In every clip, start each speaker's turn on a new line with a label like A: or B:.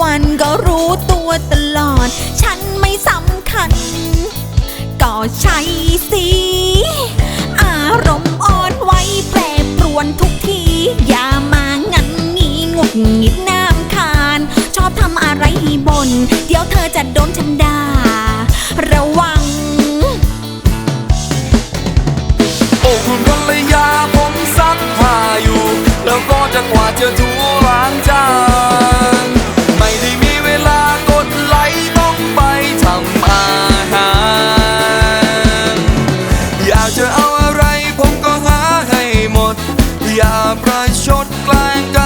A: วันก็รู้ตัวตลอด ฉันไม่สำคัญ ก็ใช่สิ อารมณ์อ่อนไหวแปรปรวนทุกที อย่ามางันงี้งุดหงิดน้ำคาน ชอบทำอะไรบน เดี๋ยวเธอจะโดนฉันด่าระวัง
B: โอ้คุณภรรยาผมซักผ้าอยู่ แล้วก็จะกว่าดเจอ
A: ถูล้างจาน อย่า
B: ประชดกลา
A: งกัน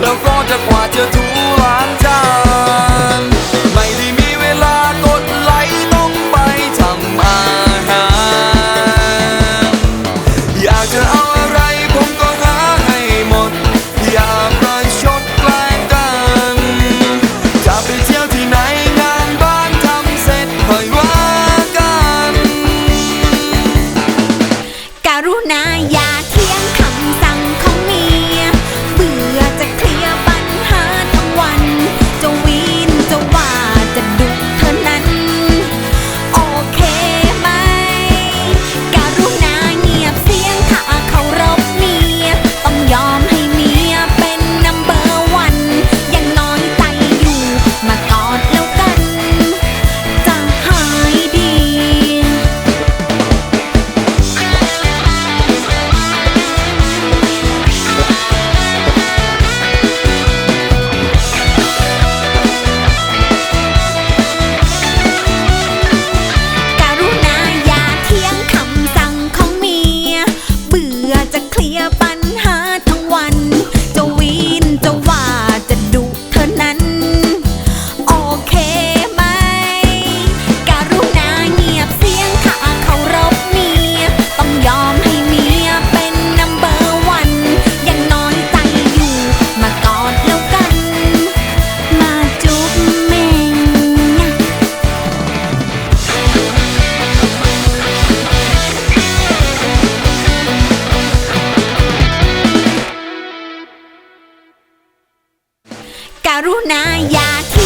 A: 冷风夹วก็จะ รุณาอย่าท